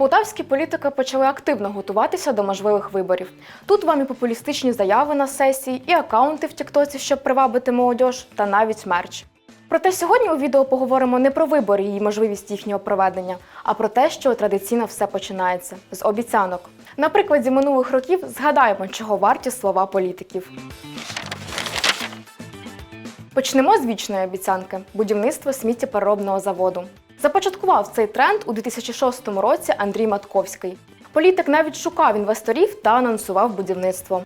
Полтавські політики почали активно готуватися до можливих виборів. Тут вам і популістичні заяви на сесії, і акаунти в Тіктоці, щоб привабити молодь, та навіть мерч. Проте сьогодні у відео поговоримо не про вибори і можливість їхнього проведення, а про те, що традиційно все починається з обіцянок. На прикладі минулих років згадаємо, чого варті слова політиків. Почнемо з вічної обіцянки будівництво сміттєпереробного заводу. Започаткував цей тренд у 2006 році Андрій Матковський. Політик навіть шукав інвесторів та анонсував будівництво.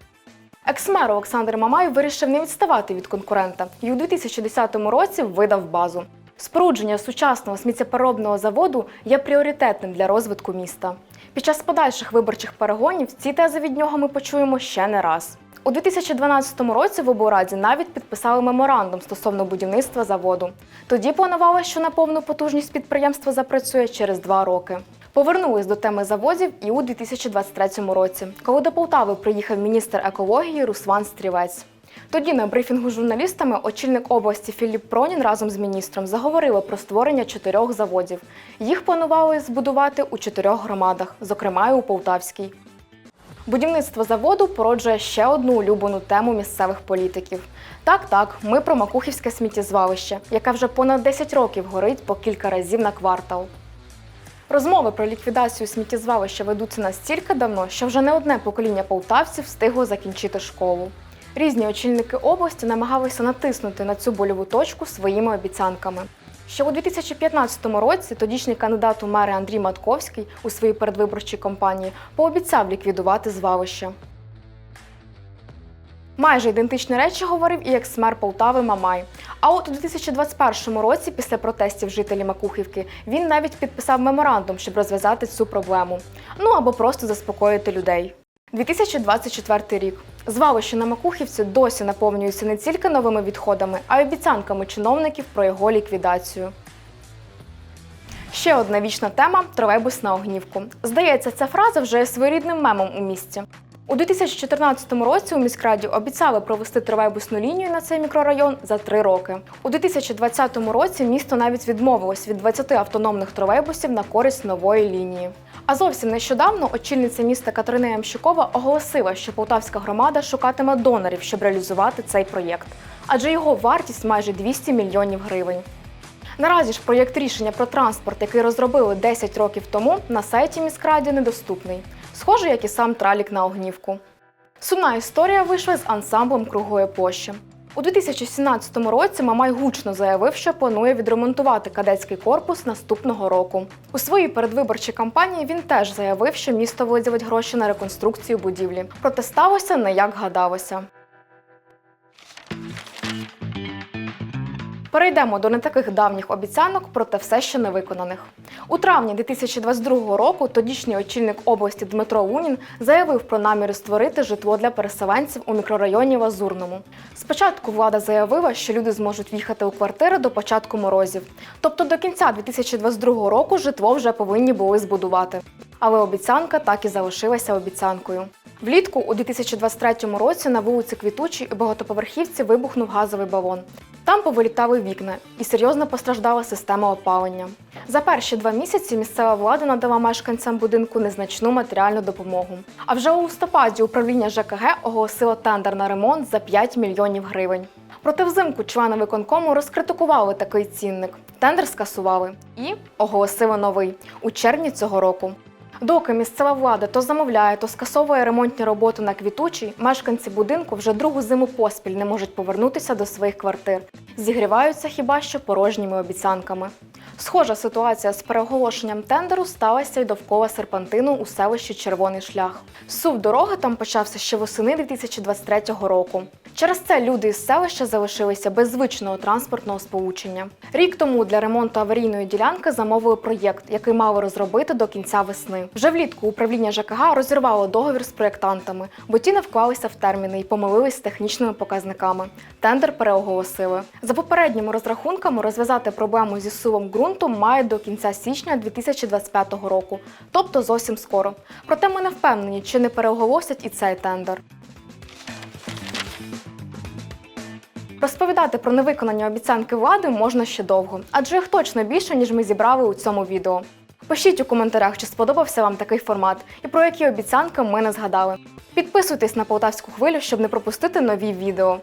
Екс-мер Олександр Мамай вирішив не відставати від конкурента і у 2010 році видав базу. Спорудження сучасного сміттєпереробного заводу є пріоритетним для розвитку міста. Під час подальших виборчих перегонів ці тези від нього ми почуємо ще не раз. У 2012 році в облраді навіть підписали меморандум стосовно будівництва заводу. Тоді планувалося, що на повну потужність підприємство запрацює через два роки. Повернулись до теми заводів і у 2023 році, коли до Полтави приїхав міністр екології Руслан Стрілець. Тоді на брифінгу з журналістами очільник області Філіп Пронін разом з міністром заговорили про створення чотирьох заводів. Їх планували збудувати у чотирьох громадах, зокрема і у Полтавській. Будівництво заводу породжує ще одну улюблену тему місцевих політиків. Так, так, ми про Макухівське сміттєзвалище, яке вже понад 10 років горить по кілька разів на квартал. Розмови про ліквідацію сміттєзвалища ведуться настільки давно, що вже не одне покоління полтавців встигло закінчити школу. Різні очільники області намагалися натиснути на цю больову точку своїми обіцянками. Ще у 2015 році тодішній кандидат у мери Андрій Матковський у своїй передвиборчій кампанії пообіцяв ліквідувати звалище. Майже ідентичні речі говорив і екс-мер Полтави Мамай. А от у 2021 році, після протестів жителів Макухівки, він навіть підписав меморандум, щоб розв'язати цю проблему. Ну або просто заспокоїти людей. 2024 рік. Звалище на Макухівці досі наповнюється не тільки новими відходами, а й обіцянками чиновників про його ліквідацію. Ще одна вічна тема тролейбус на огнівку. Здається, ця фраза вже є своєрідним мемом у місті. У 2014 році у міськраді обіцяли провести тролейбусну лінію на цей мікрорайон за три роки. У 2020 році місто навіть відмовилось від 20 автономних тролейбусів на користь нової лінії. А зовсім нещодавно очільниця міста Катерина Ямщикова оголосила, що полтавська громада шукатиме донорів, щоб реалізувати цей проєкт, адже його вартість майже 200 мільйонів гривень. Наразі ж проєкт рішення про транспорт, який розробили 10 років тому, на сайті міськраді недоступний. Схоже, як і сам тралік на огнівку. Сумна історія вийшла з ансамблем круглої площі. У 2017 році Мамай гучно заявив, що планує відремонтувати кадетський корпус наступного року. У своїй передвиборчій кампанії він теж заявив, що місто виділить гроші на реконструкцію будівлі. Проте сталося не як гадалося. Перейдемо до не таких давніх обіцянок, проте все ще не виконаних. У травні 2022 року тодішній очільник області Дмитро Лунін заявив про наміри створити житло для переселенців у мікрорайоні Лазурному. Спочатку влада заявила, що люди зможуть в'їхати у квартири до початку морозів, тобто до кінця 2022 року житло вже повинні були збудувати. Але обіцянка так і залишилася обіцянкою. Влітку у 2023 році на вулиці Квітучій у багатоповерхівці вибухнув газовий балон. Там повилітали вікна і серйозно постраждала система опалення. За перші два місяці місцева влада надала мешканцям будинку незначну матеріальну допомогу. А вже у листопаді управління ЖКГ оголосило тендер на ремонт за 5 мільйонів гривень. Проте взимку члени виконкому розкритикували такий цінник. Тендер скасували і оголосили новий у червні цього року. Доки місцева влада то замовляє, то скасовує ремонтні роботи на квітучій, мешканці будинку вже другу зиму поспіль не можуть повернутися до своїх квартир. Зігріваються хіба що порожніми обіцянками. Схожа ситуація з переоголошенням тендеру сталася й довкола серпантину у селищі Червоний шлях. Сув дороги там почався ще восени 2023 року. Через це люди із селища залишилися без звичного транспортного сполучення. Рік тому для ремонту аварійної ділянки замовили проєкт, який мали розробити до кінця весни. Вже влітку управління ЖКГ розірвало договір з проєктантами, бо ті не вклалися в терміни і помилились з технічними показниками. Тендер переоголосили. За попередніми розрахунками розв'язати проблему зі сувом ґрунту має до кінця січня 2025 року, тобто зовсім скоро. Проте ми не впевнені, чи не переоголосять і цей тендер. Розповідати про невиконання обіцянки влади можна ще довго, адже їх точно більше, ніж ми зібрали у цьому відео. Пишіть у коментарях, чи сподобався вам такий формат і про які обіцянки ми не згадали. Підписуйтесь на полтавську хвилю, щоб не пропустити нові відео.